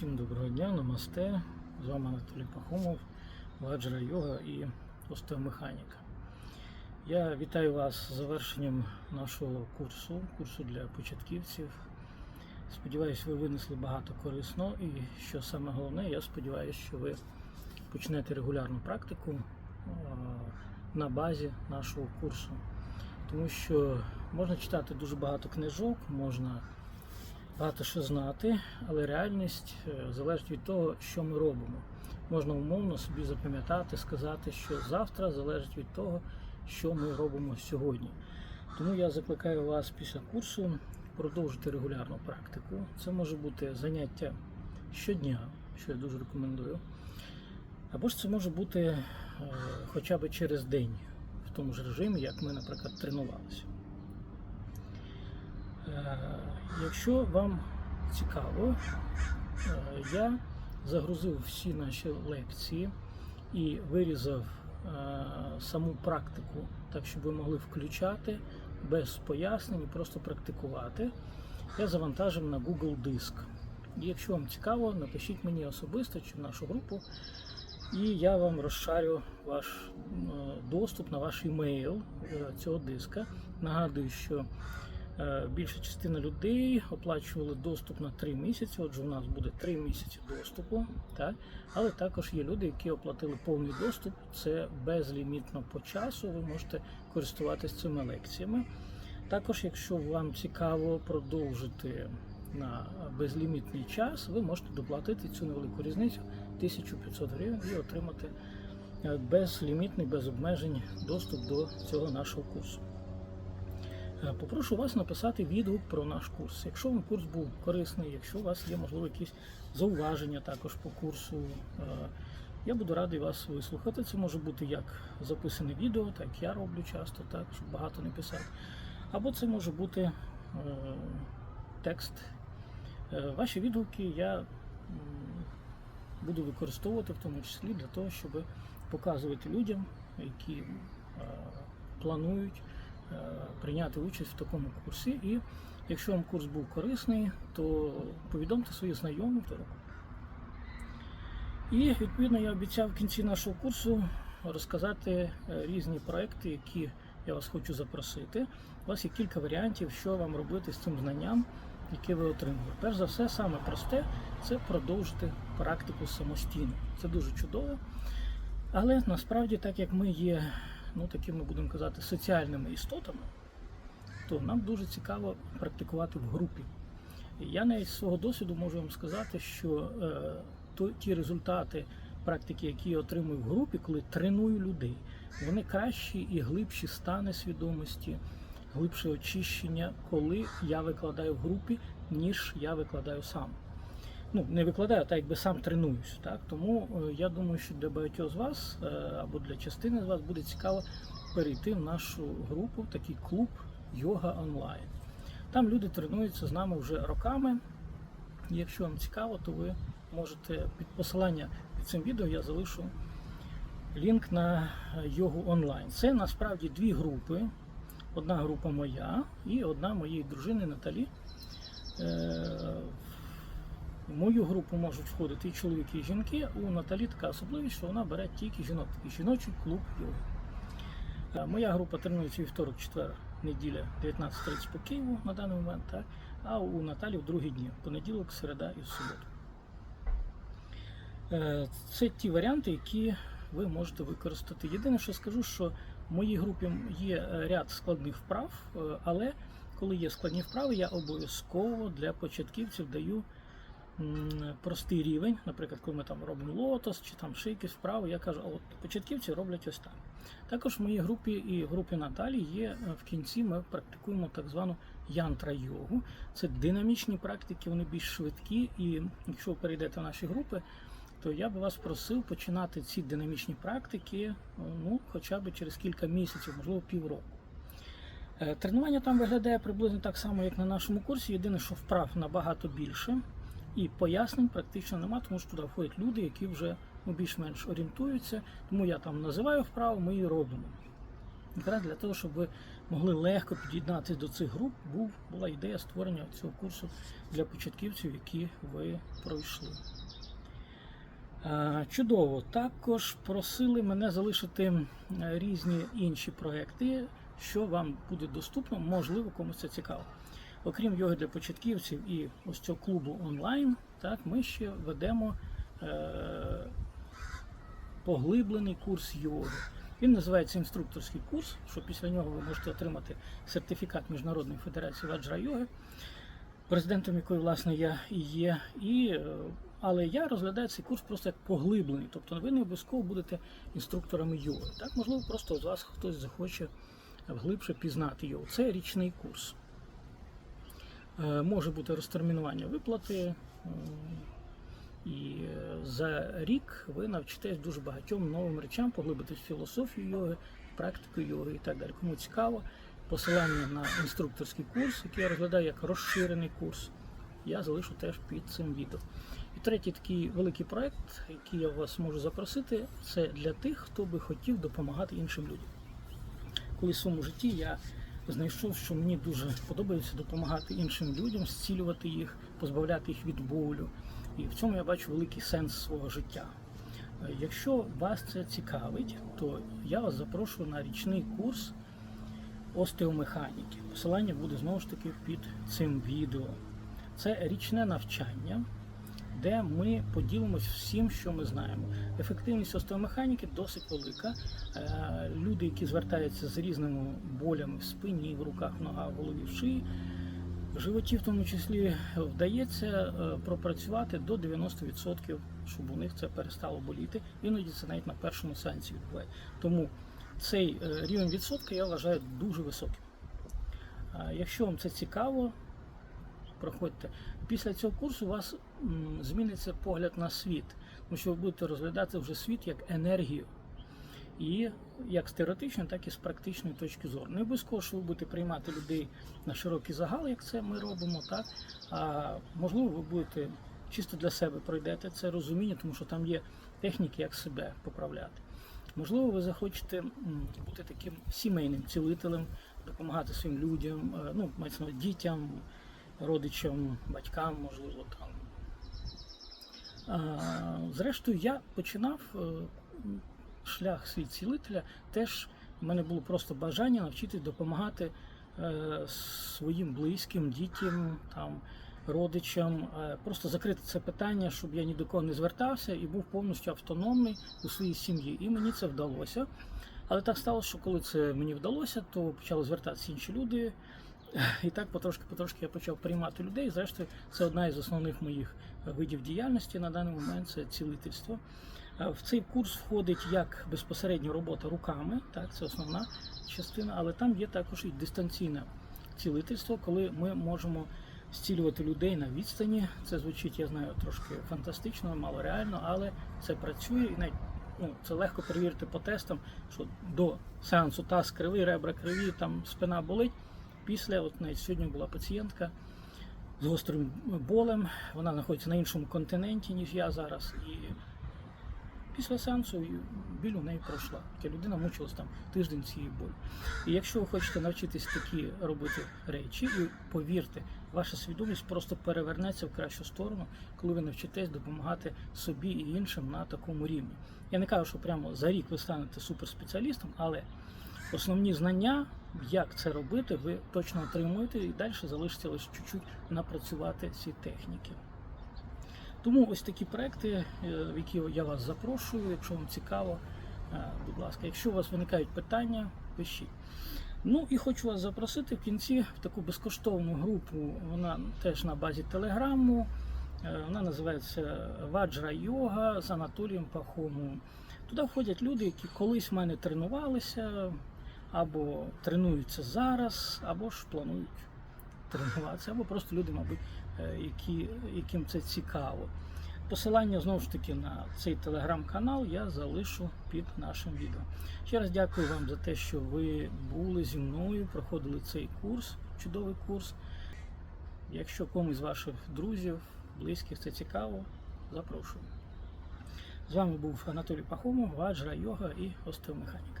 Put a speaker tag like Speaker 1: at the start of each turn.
Speaker 1: Всім доброго дня, намасте. З вами Анатолій Пахомов, Ваджра Йога і остеомеханіка. Я вітаю вас з завершенням нашого курсу, курсу для початківців. Сподіваюсь, ви винесли багато корисно і що саме головне, я сподіваюся, що ви почнете регулярну практику на базі нашого курсу. Тому що можна читати дуже багато книжок, можна багато що знати, але реальність е, залежить від того, що ми робимо. Можна умовно собі запам'ятати, сказати, що завтра залежить від того, що ми робимо сьогодні. Тому я закликаю вас після курсу продовжити регулярну практику. Це може бути заняття щодня, що я дуже рекомендую. Або ж це може бути е, хоча б через день, в тому ж режимі, як ми, наприклад, тренувалися. Е, Якщо вам цікаво, е, я загрузив всі наші лекції і вирізав е, саму практику, так щоб ви могли включати без пояснень, просто практикувати. Я завантажив на Google Диск. Якщо вам цікаво, напишіть мені особисто чи в нашу групу, і я вам розшарю ваш доступ на ваш емейл цього диска. Нагадую, що Більша частина людей оплачували доступ на 3 місяці. Отже, у нас буде 3 місяці доступу. Так? Але також є люди, які оплатили повний доступ. Це безлімітно по часу. Ви можете користуватися цими лекціями. Також, якщо вам цікаво продовжити на безлімітний час, ви можете доплатити цю невелику різницю 1500 гривень і отримати е, безлімітний, без обмежень доступ до цього нашого курсу. Е, Попрошу вас написати відгук про наш курс. Якщо вам курс був корисний, якщо у вас є можливо якісь зауваження також по курсу, е, я буду радий вас вислухати. Це може бути як записане відео, так я роблю часто, так щоб багато не писати. Або це може бути е, текст. Ваші відгуки я буду використовувати в тому числі для того, щоб показувати людям, які планують прийняти участь в такому курсі. І якщо вам курс був корисний, то повідомте своїх знайомих. І відповідно я обіцяв в кінці нашого курсу розказати е, різні проекти, які я вас хочу запросити. У вас є кілька варіантів, що вам робити з цим знанням, яке ви отримали. Перш за все, саме просте це продовжити практику самостійно. Це дуже чудово. Але насправді, так як ми є, ну такими будемо казати, соціальними істотами, то нам дуже цікаво практикувати в групі. Я навіть з свого досвіду можу вам сказати, що е, ті результати практики, які я отримую в групі, коли треную людей, вони кращі і глибші стани свідомості, глибше очищення, коли я викладаю в групі, ніж я викладаю сам. Ну, не викладаю, а так якби сам тренуюсь. Так? Тому е, я думаю, що для багатьох з вас е, або для частини з вас буде цікаво перейти в нашу групу, в такий клуб йога онлайн. Там люди тренуються з нами вже роками. Якщо вам цікаво, то ви можете під посилання під цим відео я залишу лінк на йогу онлайн. Це насправді дві групи. Одна група моя і одна моєї дружини Наталі. В мою групу можуть входити і чоловіки, і жінки. У Наталі така особливість, що вона бере тільки жінок, такий жіночий клуб йоги. Е, Моя група тренується вівторок, четвер, неділя 19.30 по Києву на даний момент, так? а у Наталі в другі дні понеділок, середа і суботу. Е, Це ті варіанти, які ви можете використати. Єдине, що скажу, що в моїй групі є е, ряд складних вправ, але коли є складні вправи, я обов'язково для початківців даю простий рівень. Наприклад, коли ми там робимо лотос чи там якісь вправи, я кажу, а от початківці роблять ось так. Також в моїй групі і групі Наталі є е, в кінці ми практикуємо так звану янтра-йогу. Це динамічні практики, вони більш швидкі, і якщо ви перейдете в наші групи, то я би вас просив починати ці динамічні практики е, ну, хоча б через кілька місяців, можливо, півроку. Е, Тренування там виглядає приблизно так само, як на нашому курсі. Єдине, що вправ набагато більше, і пояснень практично нема, тому що туди входять люди, які вже ну, більш-менш орієнтуються. Тому я там називаю вправи, ми її робимо. Якраз для того, щоб ви могли легко під'єднатися до цих груп, був, була ідея створення цього курсу для початківців, які ви пройшли. Е, Чудово. Також просили мене залишити різні інші проекти, що вам буде доступно, можливо, комусь це цікаво. Окрім йоги для початківців і ось цього клубу онлайн, так, ми ще ведемо е, поглиблений курс йоги. Він називається інструкторський курс, що після нього ви можете отримати сертифікат Міжнародної федерації ваджра йоги, президентом якої, власне, я і є. І, е, але я розглядаю цей курс просто як поглиблений. Тобто ви не обов'язково будете інструкторами йоги. Так, можливо, просто з вас хтось захоче глибше пізнати його. Це річний курс. Е, Може бути розтермінування виплати. І е, за рік ви навчитесь дуже багатьом новим речам, поглибитесь в філософію йоги, практику йоги і так далі. Кому цікаво, посилання на інструкторський курс, який я розглядаю як розширений курс, я залишу теж під цим відео. І третій такий великий проект, який я вас можу запросити, це для тих, хто би хотів допомагати іншим людям. Колись в своєму житті я знайшов, що мені дуже подобається допомагати іншим людям, зцілювати їх, позбавляти їх від болю. І в цьому я бачу великий сенс свого життя. Е, Якщо вас це цікавить, то я вас запрошую на річний курс остеомеханіки. Посилання буде знову ж таки під цим відео. Це річне навчання, де ми поділимось всім, що ми знаємо. Ефективність остеомеханіки досить велика. Е, Люди, які звертаються з різними болями в спині, в руках, в ногах, в голові, в шиї, животі в тому числі вдається е, пропрацювати до 90%, щоб у них це перестало боліти. Іноді це навіть на першому сеансі відбувається. Тому цей е, рівень відсотка я вважаю дуже високим. Якщо вам це цікаво, проходьте. Після цього курсу у вас зміниться погляд на світ, тому що ви будете розглядати вже світ як енергію. І як з теоретичної, так і з практичної точки зору. Не обов'язково, що будете приймати людей на широкий загал, як це ми робимо, так а можливо, ви будете чисто для себе пройдете це розуміння, тому що там є техніки, як себе поправляти. Можливо, ви захочете бути таким сімейним цілителем, допомагати своїм людям, е, ну, мається дітям, родичам, батькам, можливо, там. Зрештою, я починав е, шлях свій цілителя. Теж в мене було просто бажання навчитись допомагати е, своїм близьким, дітям, там, родичам, е, просто закрити це питання, щоб я ні до кого не звертався і був повністю автономний у своїй сім'ї. І мені це вдалося. Але так сталося, що коли це мені вдалося, то почали звертатися інші люди. І так потрошки-потрошки я почав приймати людей. Зрештою, це одна із основних моїх видів діяльності на даний момент це цілительство. Е, В цей курс входить як безпосередньо робота руками, так це основна частина, але там є також і дистанційне цілительство, коли ми можемо зцілювати людей на відстані. Це звучить, я знаю, трошки фантастично, мало реально, але це працює і навіть ну, це легко перевірити по тестам, що до сеансу таз кривий, ребра криві, там спина болить. Після, от навіть сьогодні була пацієнтка з гострим болем, вона знаходиться на іншому континенті, ніж я зараз. І після сеансу біль у неї пройшла. Хоча людина мучилась там тиждень цієї болі. І якщо ви хочете навчитись такі робити речі, і повірте, ваша свідомість просто перевернеться в кращу сторону, коли ви навчитесь допомагати собі і іншим на такому рівні. Я не кажу, що прямо за рік ви станете суперспеціалістом, але основні знання, як це робити, ви точно отримуєте і далі залишиться лише чуть-чуть напрацювати ці техніки. Тому ось такі проекти, е, в які я вас запрошую, якщо вам цікаво, е, будь ласка, якщо у вас виникають питання, пишіть. Ну і хочу вас запросити в кінці в таку безкоштовну групу. Вона теж на базі телеграму. Е, Вона називається Ваджра Йога з Анатолієм Пахомовим. Туди входять люди, які колись в мене тренувалися, або тренуються зараз, або ж планують тренуватися, або просто люди, мабуть, е, які, яким це цікаво. Посилання знову ж таки на цей телеграм-канал я залишу під нашим відео. Ще раз дякую вам за те, що ви були зі мною, проходили цей курс, чудовий курс. Якщо комусь з ваших друзів, близьких це цікаво, запрошую. З вами був Анатолій Пахомов, Ваджра Йога і остеомеханіка.